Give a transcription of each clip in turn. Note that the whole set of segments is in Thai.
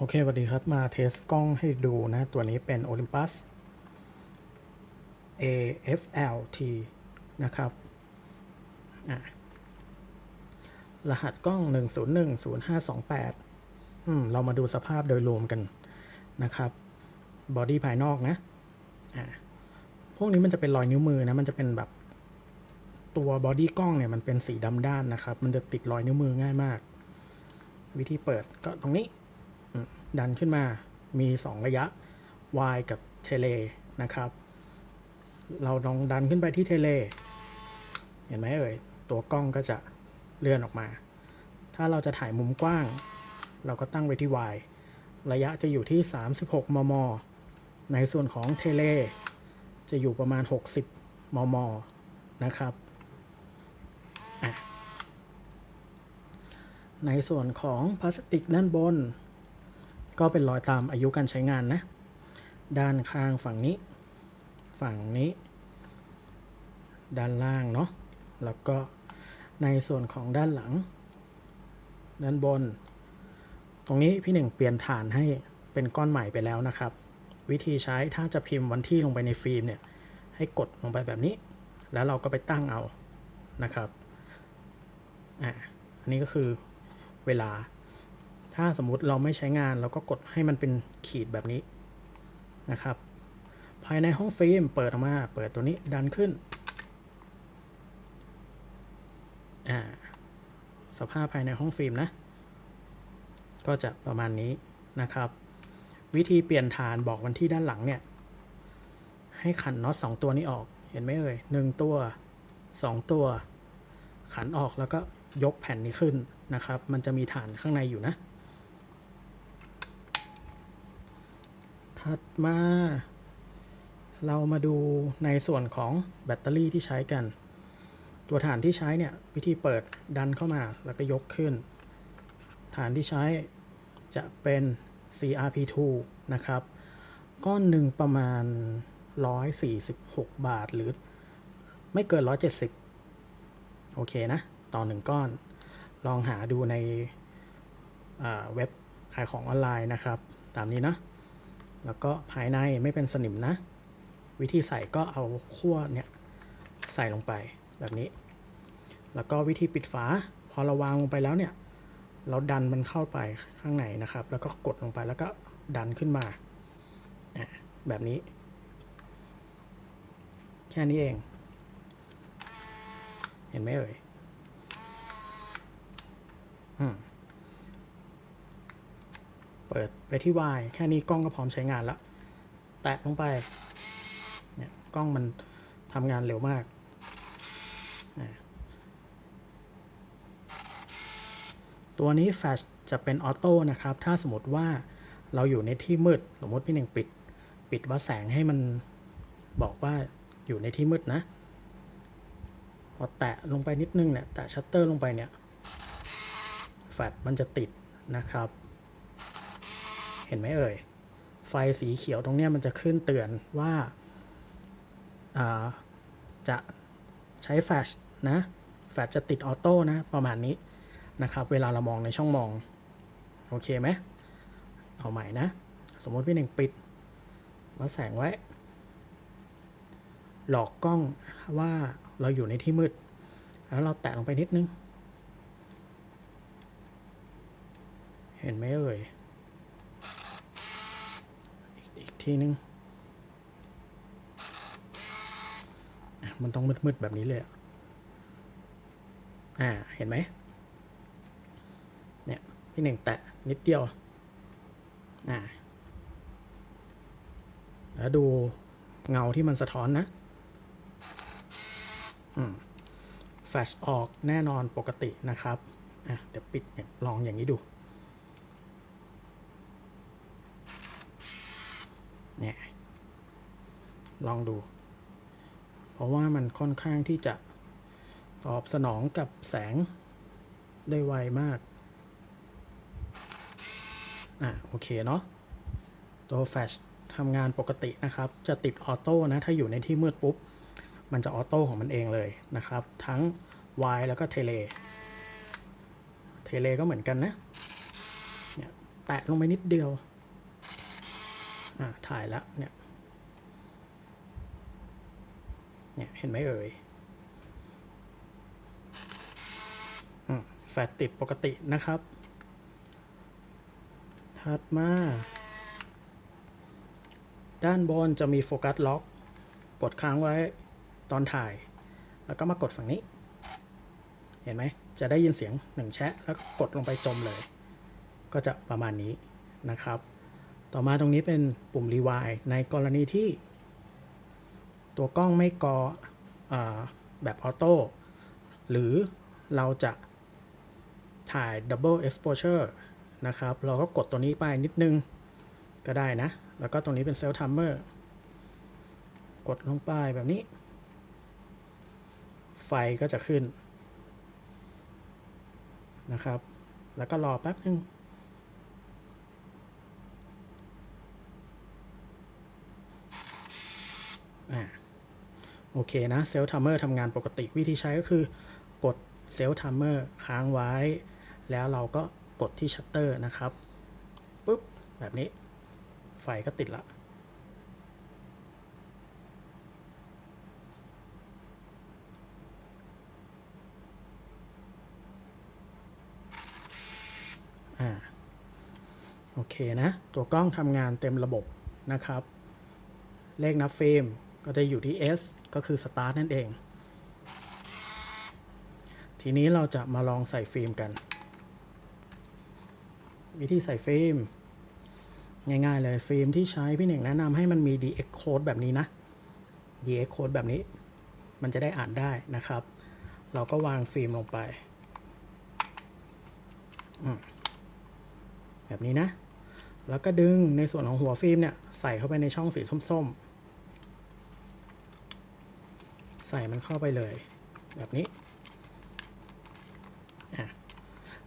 โอเคสวัสดีครับ มาเทสกล้องให้ดูนะ ตัวนี้เป็น Olympus AFLT นะครับรหัสกล้อง 1010528อืม เรามาดูสภาพโดยรวมกันนะครับ บอดี้ภายนอกนะ อะพวกนี้มันจะเป็นรอยนิ้วมือนะ มันจะเป็นแบบตัวบอดี้กล้องเนี่ยมันเป็นสีดำด้านนะครับ มันจะติดรอยนิ้วมือง่ายมาก วิธีเปิดก็ตรงนี้ ดันขึ้นมามี 2 ระยะ Y กับเทเลนะครับ เราลองดันขึ้นไปที่เทเล เห็นไหมเอ่ย ตัวกล้องก็จะเลื่อนออกมา ถ้าเราจะถ่ายมุมกว้าง เราก็ตั้งไว้ที่ Y ระยะจะอยู่ที่ 36 มม ในส่วนของเทเล จะอยู่ประมาณ 60 มม นะครับ ในส่วนของพลาสติกด้านบน ก็เป็นรอยตามอายุการใช้งานนะ ด้านข้างฝั่งนี้ ฝั่งนี้ ด้านล่างเนาะ แล้วก็ในส่วนของด้านหลัง ด้านบน ตรงนี้พี่หนึ่งเปลี่ยนฐานให้เป็นก้อนใหม่ไปแล้วนะครับ วิธีใช้ถ้าจะพิมพ์วันที่ลงไปในฟิล์มเนี่ย ให้กดลงไปแบบนี้ แล้วเราก็ไปตั้งเอานะครับ อ่า อันนี้ก็คือเวลา ถ้าสมมุติเราไม่ใช้งานเราก็กดให้มันเป็นขีดแบบนี้นะครับ ภายในห้องฟิล์มเปิดออกมา เปิดตัวนี้ดันขึ้นอ่าสภาพภายในห้องฟิล์มนะ ก็จะประมาณนี้นะครับ วิธีเปลี่ยนฐานบอกวันที่ด้านหลังเนี่ย ให้ขันน็อตสองตัวนี้ออก เห็นไหมเอ่ยหนึ่งตัวสองตัว ขันออกแล้วก็ยกแผ่นนี้ขึ้นนะครับ มันจะมีฐานข้างในอยู่นะ ถัดมา เรามาดูในส่วนของแบตเตอรี่ที่ใช้กัน ตัวฐานที่ใช้เนี่ยวิธีเปิดดันเข้ามาแล้วก็ยกขึ้น ฐานที่ใช้จะเป็น CRP2 นะครับ ก้อนหนึ่งประมาณ 146 บาทหรือไม่เกิน 170 โอเคนะ ต่อหนึ่งก้อน ลองหาดูในเว็บขายของออนไลน์นะครับ ตามนี้นะ แล้วก็ภายในไม่เป็นสนิมนะ วิธีใส่ก็เอาขั้วเนี่ยใส่ลงไปแบบนี้ แล้วก็วิธีปิดฝา พอเราวางลงไปแล้วเนี่ย เราดันมันเข้าไปข้างในนะครับ แล้วก็กดลงไปแล้วก็ดันขึ้นมา แบบนี้ แค่นี้เอง เห็นไหมเอ่ย อืม เปิดไปที่ Y แค่นี้กล้องก็พร้อมใช้งานแล้ว แตะลงไป เนี่ยกล้องมันทำงานเร็วมาก ตัวนี้แฟลชจะเป็นออโต้นะครับ ถ้าสมมติว่าเราอยู่ในที่มืด สมมติพี่หนึ่งปิด ปิดว่าแสงให้มันบอกว่าอยู่ในที่มืดนะ พอแตะลงไปนิดนึงเนี่ย แตะชัตเตอร์ลงไปเนี่ย แฟลชมันจะติดนะครับ เห็นไหมเอ่ย ไฟสีเขียวตรงเนี้ยมันจะขึ้นเตือนว่าาจะใช้แฟลชนะ แฟลชจะติดออโต้นะประมาณนี้นะครับ เวลาเรามองในช่องมอง โอเคไหม เอาใหม่นะ สมมติพี่หนึ่งปิดวัดแสงไว้ หลอกกล้องว่าเราอยู่ในที่มืด แล้วเราแตะลงไปนิดนึง เห็นไหมเอ่ย อีกอีก ทีนึง มันต้องมืดๆแบบนี้เลยอะอ่า เห็นไหม เนี่ย พี่หนึ่งแตะนิดเดียว อ่า แล้วดูเงาที่มันสะท้อนนะ อืม แฟลชออกแน่นอนปกตินะครับ อะ เดี๋ยวปิดเนี่ยลองอย่างนี้ดู เนี่ย ลองดู เพราะว่ามันค่อนข้างที่จะตอบสนองกับแสงได้ไวมาก อะโอเคเนาะ ตัวแฟลชทำงานปกตินะครับ จะติดออโต้นะ ถ้าอยู่ในที่มืดปุ๊บ มันจะออโต้ของมันเองเลยนะครับ ทั้ง Y แล้วก็เทเล เทเลก็เหมือนกันนะ เนี่ยแตะลงไปนิดเดียว อ่าถ่ายแล้วเนี่ย เนี่ยเห็นไหมเอ่ยแฟลติดปกตินะครับ ถัดมา ด้านบนจะมีโฟกัสล็อก กดค้างไว้ตอนถ่าย แล้วก็มากดฝั่งนี้ เห็นไหม จะได้ยินเสียงหนึ่งแชะ แล้วกดลงไปจมเลย ก็จะประมาณนี้นะครับ ต่อมาตรงนี้เป็นปุ่มรีวายในกรณีที่ ตัวกล้องไม่กออแบบออโต้หรือเราจะถ่าย Double Exposure นะครับ เราก็กดตัวนี้ไปนิดนึงก็ได้นะ แล้วก็ตรงนี้เป็น Self Timer กดลงไปแบบนี้ ไฟก็จะขึ้นนะครับ แล้วก็รอแป๊บนึง โอเคนะเซลล์ทัมเมอร์ทำงานปกติวิธีใช้ก็คือกดเซลล์ทัมเมอร์ค้างไว้ แล้วเราก็กดที่ชัตเตอร์นะครับปุ๊บแบบนี้ ไฟก็ติดละอ่าโอเคนะ ตัวกล้องทำงานเต็มระบบนะครับ เลขนับเฟรมก็จะอยู่ที่ S ก็คือ Start นั่นเอง ทีนี้เราจะมาลองใส่ฟิล์มกัน วิธีใส่ฟิล์ม ง่ายๆเลยฟิล์มที่ใช้พี่หนึ่งแนะนำให้มันมี DX code แบบนี้นะ DX code แบบนี้ มันจะได้อ่านได้นะครับ เราก็วางฟิล์มลงไปแบบนี้นะ แล้วก็ดึงในส่วนของหัวฟิล์มเนี่ย ใส่เข้าไปในช่องสีส้มๆ ใส่มันเข้าไปเลย แบบนี้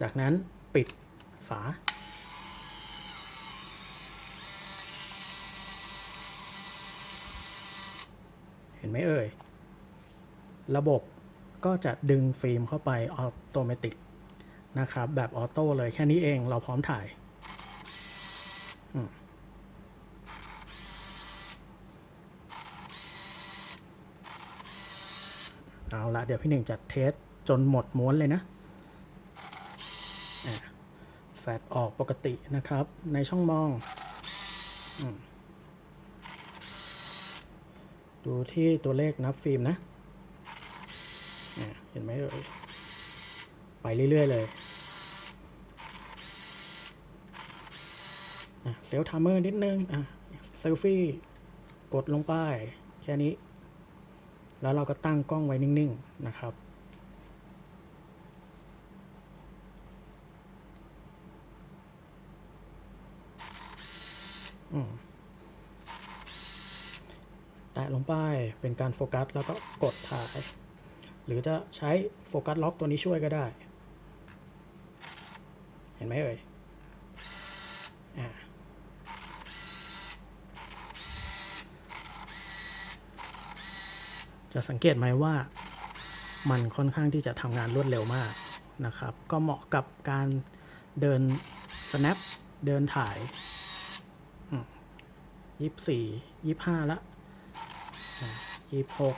จากนั้นปิดฝา เห็นไหมเอ่ย ระบบก็จะดึงฟิล์มเข้าไปออโตเมติกนะครับ แบบออโต้เลยแค่นี้เองเราพร้อมถ่าย อืม เอาละเดี๋ยวพี่หนึ่งจะเทสจนหมดม้วนเลยนะแฟลชออกปกตินะครับ ในช่องมองอดูที่ตัวเลขนับฟิล์มนะเห็นไหมเอ่ยไปเรื่อย ๆ เลยเซลทัมเมอร์นิดนึงเซลฟี่ กดลงไป แค่นี้ แล้วเราก็ตั้งกล้องไว้นิ่งๆนะครับ แตะลงไปเป็นการโฟกัสแล้วก็กดถ่าย หรือจะใช้โฟกัสล็อกตัวนี้ช่วยก็ได้ เห็นไหมเอ่ย อ่า จะสังเกตไหมว่ามันค่อนข้างที่จะทำงานรวดเร็วมากนะครับ ก็เหมาะกับการเดิน snap เดินถ่ายยี่สี่ยี่ห้าละยี่หก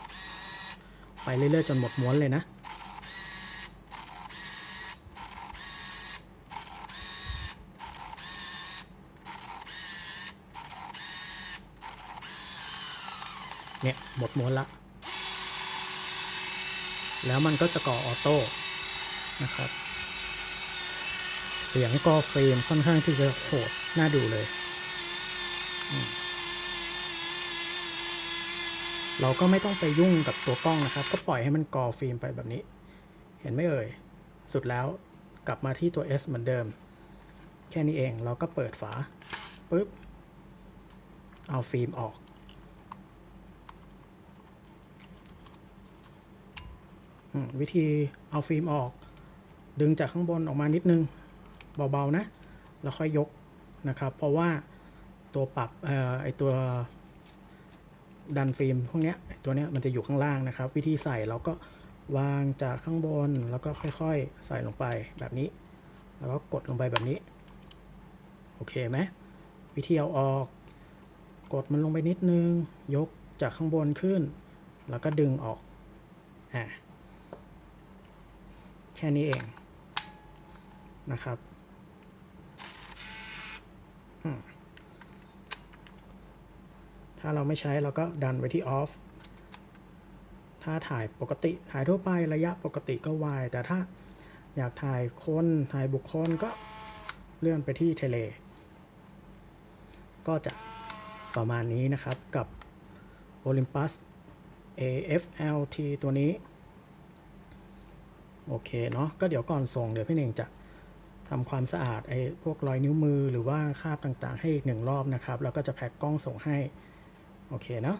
ไปเรื่อยๆ จนหมดม้วนเลยนะ เนี่ย หมดม้วนละ แล้วมันก็จะก่อออโต้นะครับ เสียงกอเฟรมค่อนข้างที่จะโหดน่าดูเลย เราก็ไม่ต้องไปยุ่งกับตัวกล้องนะครับ ก็ปล่อยให้มันก่อฟิล์มไปแบบนี้ เห็นไหมเอ่ย สุดแล้วกลับมาที่ตัว S เหมือนเดิม แค่นี้เองเราก็เปิดฝาปุ๊บเอาฟิล์มออก วิธีเอาฟิล์มออก ดึงจากข้างบนออกมานิดนึง เบาๆนะ แล้วค่อยยกนะครับ เพราะว่าตัวปรับออไอตัวดันฟิล์มพวกเนี้ยตัวเนี้ยมันจะอยู่ข้างล่างนะครับ วิธีใส่เราก็วางจากข้างบนแล้วก็ค่อยๆ ใส่ลงไปแบบนี้ แล้วก็กดลงไปแบบนี้ โอเคไหมวิธีเอาออก กดมันลงไปนิดนึง ยกจากข้างบนขึ้น แล้วก็ดึงออกอ่า แค่นี้เองนะครับถ้าเราไม่ใช้เราก็ดันไว้ที่ off ถ้าถ่ายปกติถ่ายทั่วไประยะปกติก็ Y แต่ถ้าอยากถ่ายคนถ่ายบุคคลก็เลื่อนไปที่เทเล ก็จะประมาณนี้นะครับกับ Olympus AFLT ตัวนี้ โอเคเนาะก็เดี๋ยวก่อนส่งเดี๋ยวพี่เน่งจะทำความสะอาดไอ้พวกรอยนิ้วมือหรือว่าคราบต่างๆ ให้อีกหนึ่งรอบนะครับ แล้วก็จะแพ็คกล้องส่งให้ โอเคเนาะ